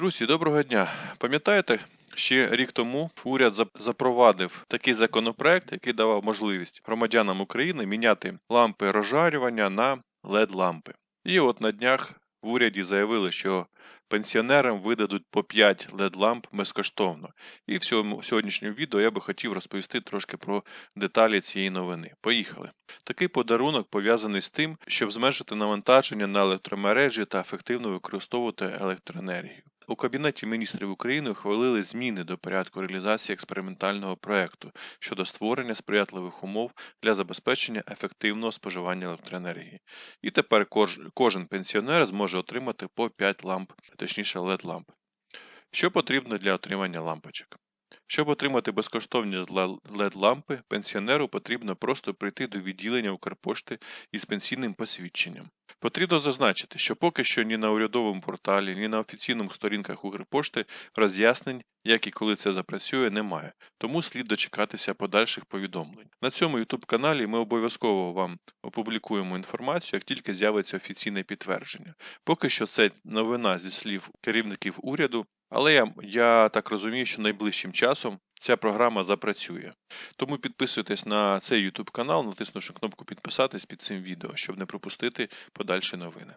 Друзі, доброго дня. Пам'ятаєте, ще рік тому уряд запровадив такий законопроект, який давав можливість громадянам України міняти лампи розжарювання на led лампи І от на днях в уряді заявили, що пенсіонерам видадуть по 5 led ламп безкоштовно. І в цьому сьогоднішньому відео я би хотів розповісти трошки про деталі цієї новини. Поїхали. Такий подарунок пов'язаний з тим, щоб зменшити навантаження на електромережі та ефективно використовувати електроенергію. У Кабінеті міністрів України ухвалили зміни до порядку реалізації експериментального проекту щодо створення сприятливих умов для забезпечення ефективного споживання електроенергії. І тепер кожен пенсіонер зможе отримати по 5 ламп, точніше LED ламп. Що потрібно для отримання лампочок? Щоб отримати безкоштовні led лампи пенсіонеру потрібно просто прийти до відділення Укрпошти із пенсійним посвідченням. Потрібно зазначити, що поки що ні на урядовому порталі, ні на офіційних сторінках Укрпошти роз'яснень, як і коли це запрацює, немає, тому слід дочекатися подальших повідомлень. На цьому YouTube каналі ми обов'язково вам опублікуємо інформацію, як тільки з'явиться офіційне підтвердження. Поки що це новина зі слів керівників уряду, але я, я так розумію, що найближчим часом ця програма запрацює. Тому підписуйтесь на цей YouTube канал, натиснувши кнопку підписатись під цим відео, щоб не пропустити подальші новини.